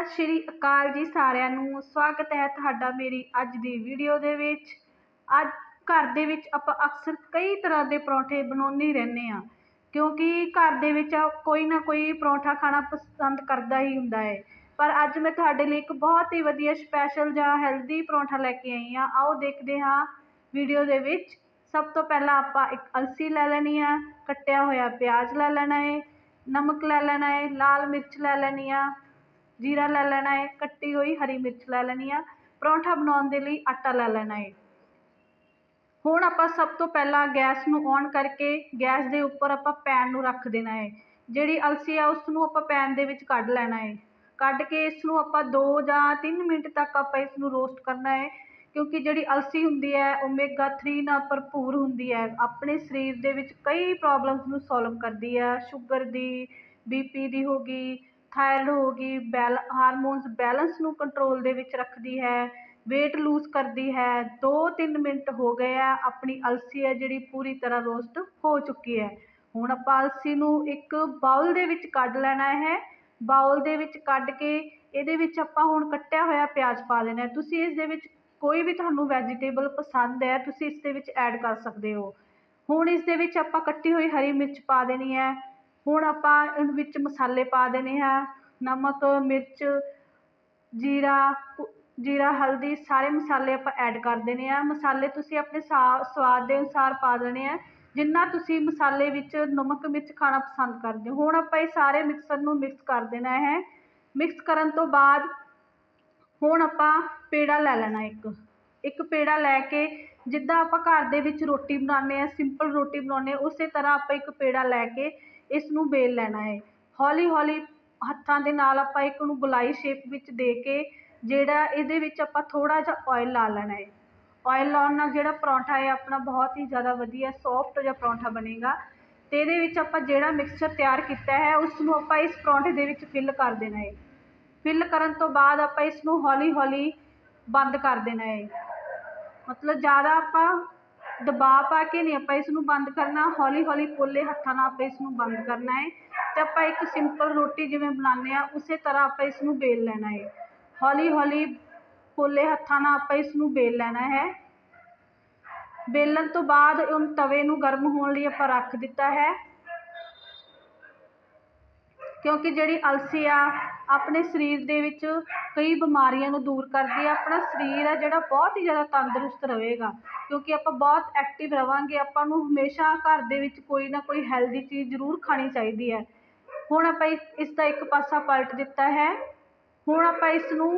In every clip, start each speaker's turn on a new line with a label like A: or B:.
A: ਸਤਿ ਸ਼੍ਰੀ ਅਕਾਲ ਜੀ ਸਾਰਿਆਂ ਨੂੰ ਸਵਾਗਤ ਹੈ ਤੁਹਾਡਾ ਮੇਰੀ ਅੱਜ ਦੀ ਵੀਡੀਓ ਦੇ ਵਿੱਚ। ਅੱਜ ਘਰ ਦੇ ਵਿੱਚ ਆਪਾਂ ਅਕਸਰ ਕਈ ਤਰ੍ਹਾਂ ਦੇ ਪਰੌਂਠੇ ਬਣਾਉਂਦੇ ਰਹਿੰਦੇ ਆ ਕਿਉਂਕਿ ਘਰ ਦੇ ਵਿੱਚ ਕੋਈ ਨਾ ਕੋਈ ਪਰੌਂਠਾ ਖਾਣਾ ਪਸੰਦ ਕਰਦਾ ਹੀ ਹੁੰਦਾ ਹੈ। ਪਰ ਅੱਜ ਮੈਂ ਤੁਹਾਡੇ ਲਈ ਇੱਕ ਬਹੁਤ ਹੀ ਵਧੀਆ ਸਪੈਸ਼ਲ ਜਾਂ ਹੈਲਦੀ ਪਰੌਂਠਾ ਲੈ ਕੇ ਆਈ ਆ ਆਓ ਦੇਖਦੇ ਹਾਂ ਵੀਡੀਓ ਦੇ ਵਿੱਚ। ਸਭ ਤੋਂ ਪਹਿਲਾਂ ਆਪਾਂ ਇੱਕ ਅਲਸੀ ਲੈ ਲੈਣੀ ਆ, ਕੱਟਿਆ ਹੋਇਆ ਪਿਆਜ਼ ਲੈ ਲੈਣਾ ਹੈ, ਨਮਕ ਲੈ ਲੈਣਾ ਹੈ, ਲਾਲ ਮਿਰਚ ਲੈ ਲੈਣੀ ਆ ਜੀਰਾ ਲੈ ਲੈਣਾ ਹੈ ਕੱਟੀ ਹੋਈ ਹਰੀ ਮਿਰਚ ਲੈ ਲੈਣੀ ਆ, ਪਰੌਂਠਾ ਬਣਾਉਣ ਦੇ ਲਈ ਆਟਾ ਲੈ ਲੈਣਾ ਹੈ ਹੁਣ ਆਪਾਂ ਸਭ ਤੋਂ ਪਹਿਲਾਂ ਗੈਸ ਨੂੰ ਔਨ ਕਰਕੇ ਗੈਸ ਦੇ ਉੱਪਰ ਆਪਾਂ ਪੈਨ ਨੂੰ ਰੱਖ ਦੇਣਾ ਹੈ ਜਿਹੜੀ ਅਲਸੀ ਆ ਉਸ ਨੂੰ ਆਪਾਂ ਪੈਨ ਦੇ ਵਿੱਚ ਕੱਢ ਲੈਣਾ ਹੈ ਕੱਢ ਕੇ ਇਸ ਨੂੰ ਆਪਾਂ ਦੋ ਜਾਂ ਤਿੰਨ ਮਿੰਟ ਤੱਕ ਆਪਾਂ ਇਸ ਨੂੰ ਰੋਸਟ ਕਰਨਾ ਹੈ ਕਿਉਂਕਿ ਜਿਹੜੀ ਅਲਸੀ ਹੁੰਦੀ ਹੈ ਓਮੇਗਾ 3 ਨਾਲ ਭਰਪੂਰ ਹੁੰਦੀ ਹੈ ਆਪਣੇ ਸਰੀਰ ਦੇ ਵਿੱਚ ਕਈ ਪ੍ਰੋਬਲਮਸ ਨੂੰ ਸੋਲਵ ਕਰਦੀ ਹੈ ਸ਼ੂਗਰ ਦੀ ਬੀਪੀ ਦੀ ਹੋ ਗਈ ਥਾਇਰਡ ਹੋ ਗਈ, ਬੈਲ, ਹਾਰਮੋਨਸ ਬੈਲੈਂਸ ਨੂੰ ਕੰਟਰੋਲ ਦੇ ਵਿੱਚ ਰੱਖਦੀ ਹੈ ਵੇਟ ਲੂਜ਼ ਕਰਦੀ ਹੈ 2-3 ਮਿੰਟ ਹੋ ਗਏ ਆ, ਆਪਣੀ ਅਲਸੀ ਹੈ ਜਿਹੜੀ ਪੂਰੀ ਤਰ੍ਹਾਂ ਰੋਸਟ ਹੋ ਚੁੱਕੀ ਹੈ। ਹੁਣ ਆਪਾਂ ਅਲਸੀ ਨੂੰ ਇੱਕ ਬਾਊਲ ਦੇ ਵਿੱਚ ਕੱਢ ਲੈਣਾ ਹੈ। ਬਾਊਲ ਦੇ ਵਿੱਚ ਕੱਢ ਕੇ ਇਹਦੇ ਵਿੱਚ ਆਪਾਂ ਹੁਣ ਕੱਟਿਆ ਹੋਇਆ ਪਿਆਜ਼ ਪਾ ਦੇਣਾ ਤੁਸੀਂ ਇਸ ਦੇ ਵਿੱਚ ਕੋਈ ਵੀ ਤੁਹਾਨੂੰ ਵੈਜੀਟੇਬਲ ਪਸੰਦ ਹੈ, ਤੁਸੀਂ ਇਸ ਦੇ ਵਿੱਚ ਐਡ ਕਰ ਸਕਦੇ ਹੋ। ਹੁਣ ਇਸ ਦੇ ਵਿੱਚ ਆਪਾਂ ਕੱਟੀ ਹੋਈ ਹਰੀ ਮਿਰਚ ਪਾ ਦੇਣੀ ਹੈ। ਹੁਣ ਆਪਾਂ ਇਹਦੇ ਵਿੱਚ ਮਸਾਲੇ ਪਾ ਦੇਣੇ ਹੈ ਨਮਕ, ਮਿਰਚ, ਜੀਰਾ ਜੀਰਾ, ਹਲਦੀ, ਸਾਰੇ ਮਸਾਲੇ ਆਪਾਂ ਐਡ ਕਰ ਦੇਣੇ ਆ। ਮਸਾਲੇ ਤੁਸੀਂ ਆਪਣੇ ਸਾ, ਸਵਾਦ ਦੇ ਅਨੁਸਾਰ ਪਾ ਦੇਣੇ ਆ। ਜਿੰਨਾ ਤੁਸੀਂ ਮਸਾਲੇ ਵਿੱਚ ਨਮਕ, ਮਿਰਚ ਖਾਣਾ ਪਸੰਦ ਕਰਦੇ ਹੋ। ਹੁਣ ਆਪਾਂ ਇਹ ਸਾਰੇ ਮਿਕਸਰ ਨੂੰ ਮਿਕਸ ਕਰ ਦੇਣਾ ਹੈ। ਮਿਕਸ ਕਰਨ ਤੋਂ ਬਾਅਦ ਹੁਣ ਆਪਾਂ ਪੇੜਾ ਲੈ ਲੈਣਾ ਇੱਕ। ਇੱਕ ਪੇੜਾ ਲੈ ਕੇ ਜਿੱਦਾਂ ਆਪਾਂ ਘਰ ਦੇ ਵਿੱਚ ਰੋਟੀ ਬਣਾਉਂਦੇ ਆ ਸਿੰਪਲ ਰੋਟੀ ਬਣਾਉਂਦੇ ਉਸੇ ਤਰ੍ਹਾਂ ਆਪਾਂ ਇੱਕ ਪੇੜਾ ਲੈ ਕੇ ਇਸ ਨੂੰ ਵੇਲ ਲੈਣਾ ਹੈ ਹੌਲੀ ਹੌਲੀ ਹੱਥਾਂ ਦੇ ਨਾਲ ਆਪਾਂ ਇੱਕ ਨੂੰ ਗੁਲਾਈ ਸ਼ੇਪ ਵਿੱਚ ਦੇ ਕੇ ਜਿਹੜਾ ਇਹਦੇ ਵਿੱਚ ਆਪਾਂ ਥੋੜ੍ਹਾ ਜਿਹਾ ਓਇਲ ਲਾ ਲੈਣਾ ਹੈ ਓਇਲ ਲਾਉਣ ਨਾਲ ਜਿਹੜਾ ਪਰੌਂਠਾ ਹੈ ਆਪਣਾ ਬਹੁਤ ਹੀ ਜ਼ਿਆਦਾ ਵਧੀਆ ਸੋਫਟ ਜਿਹਾ ਪਰੌਂਠਾ ਬਣੇਗਾ। ਅਤੇ ਇਹਦੇ ਵਿੱਚ ਆਪਾਂ ਜਿਹੜਾ ਮਿਕਸਚਰ ਤਿਆਰ ਕੀਤਾ ਹੈ ਉਸ ਨੂੰ ਆਪਾਂ ਇਸ ਪਰੌਂਠੇ ਦੇ ਵਿੱਚ ਫਿੱਲ ਕਰ ਦੇਣਾ ਹੈ ਫਿਲ ਕਰਨ ਤੋਂ ਬਾਅਦ ਆਪਾਂ ਇਸ ਨੂੰ ਹੌਲੀ ਹੌਲੀ ਬੰਦ ਕਰ ਦੇਣਾ ਹੈ ਮਤਲਬ ਜ਼ਿਆਦਾ ਆਪਾਂ ਦਬਾਅ ਪਾ ਕੇ ਨਹੀਂ, ਆਪਾਂ ਇਸ ਨੂੰ ਬੰਦ ਕਰਨਾ ਹੌਲੀ ਹੌਲੀ ਪੋਲੇ ਹੱਥਾਂ ਨਾਲ ਆਪਾਂ ਇਸ ਨੂੰ ਬੰਦ ਕਰਨਾ ਹੈ ਅਤੇ ਆਪਾਂ ਇੱਕ ਸਿੰਪਲ ਰੋਟੀ ਜਿਵੇਂ ਬਣਾਉਂਦੇ ਹਾਂ, ਉਸੇ ਤਰ੍ਹਾਂ ਆਪਾਂ ਇਸ ਨੂੰ ਵੇਲ ਲੈਣਾ ਹੈ ਹੌਲੀ ਹੌਲੀ ਪੋਲੇ ਹੱਥਾਂ ਨਾਲ ਆਪਾਂ ਇਸ ਨੂੰ ਵੇਲ ਲੈਣਾ ਹੈ। ਵੇਲਣ ਤੋਂ ਬਾਅਦ ਉਹਨੂੰ ਤਵੇ ਨੂੰ ਗਰਮ ਹੋਣ ਲਈ ਆਪਾਂ ਰੱਖ ਦਿੱਤਾ ਹੈ। ਕਿਉਂਕਿ ਜਿਹੜੀ ਅਲਸੀ ਆ ਆਪਣੇ ਸਰੀਰ ਦੇ ਵਿੱਚ ਕਈ ਬਿਮਾਰੀਆਂ ਨੂੰ ਦੂਰ ਕਰਦੀ ਆ। ਆਪਣਾ ਸਰੀਰ ਆ ਜਿਹੜਾ ਬਹੁਤ ਹੀ ਜ਼ਿਆਦਾ ਤੰਦਰੁਸਤ ਰਹੇਗਾ, ਕਿਉਂਕਿ ਆਪਾਂ ਬਹੁਤ ਐਕਟਿਵ ਰਹਾਂਗੇ ਆਪਾਂ ਨੂੰ ਹਮੇਸ਼ਾ ਘਰ ਦੇ ਵਿੱਚ ਕੋਈ ਨਾ ਕੋਈ ਹੈਲਦੀ ਚੀਜ਼ ਜ਼ਰੂਰ ਖਾਣੀ ਚਾਹੀਦੀ ਹੈ। ਹੁਣ ਆਪਾਂ ਇਸ ਦਾ ਇੱਕ ਪਾਸਾ ਪਲਟ ਦਿੱਤਾ ਹੈ। ਹੁਣ ਆਪਾਂ ਇਸ ਨੂੰ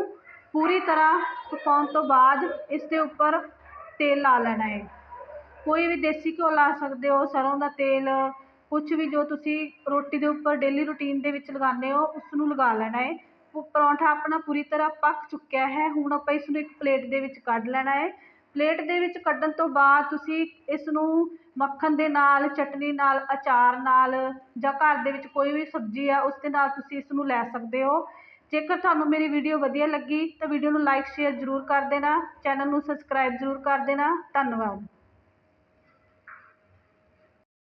A: ਪੂਰੀ ਤਰ੍ਹਾਂ ਪਕਾਉਣ ਤੋਂ ਬਾਅਦ ਇਸ ਦੇ ਉੱਪਰ ਤੇਲ ਲਾ ਲੈਣਾ ਹੈ। ਕੋਈ ਵੀ ਦੇਸੀ ਘਿਓ ਲਾ ਸਕਦੇ ਹੋ ਸਰ੍ਹੋਂ ਦਾ ਤੇਲ ਕੁਛ ਵੀ ਜੋ ਤੁਸੀਂ ਰੋਟੀ ਦੇ ਉੱਪਰ ਡੇਲੀ ਰੂਟੀਨ ਦੇ ਵਿੱਚ ਲਗਾਉਂਦੇ ਹੋ, ਉਸਨੂੰ ਲਗਾ ਲੈਣਾ ਹੈ। ਉਹ ਪਰੌਂਠਾ ਆਪਣਾ ਪੂਰੀ ਤਰ੍ਹਾਂ ਪੱਕ ਚੁੱਕਿਆ ਹੈ। ਹੁਣ ਆਪਾਂ ਇਸਨੂੰ ਇੱਕ ਪਲੇਟ ਦੇ ਵਿੱਚ ਕੱਢ ਲੈਣਾ ਹੈ। ਪਲੇਟ ਦੇ ਵਿੱਚ ਕੱਢਣ ਤੋਂ ਬਾਅਦ ਤੁਸੀਂ ਇਸ ਨੂੰ ਮੱਖਣ ਦੇ ਨਾਲ, ਚਟਨੀ ਨਾਲ, ਅਚਾਰ ਨਾਲ ਜਾਂ ਘਰ ਦੇ ਵਿੱਚ ਕੋਈ ਵੀ ਸਬਜ਼ੀ ਆ, ਉਸ ਦੇ ਨਾਲ ਤੁਸੀਂ ਇਸ ਨੂੰ ਲੈ ਸਕਦੇ ਹੋ। ਜੇਕਰ ਤੁਹਾਨੂੰ ਮੇਰੀ ਵੀਡੀਓ ਵਧੀਆ ਲੱਗੀ ਤਾਂ ਵੀਡੀਓ ਨੂੰ ਲਾਈਕ ਸ਼ੇਅਰ ਜ਼ਰੂਰ ਕਰ ਦੇਣਾ। ਚੈਨਲ ਨੂੰ ਸਬਸਕ੍ਰਾਈਬ ਜ਼ਰੂਰ ਕਰ ਦੇਣਾ। ਧੰਨਵਾਦ।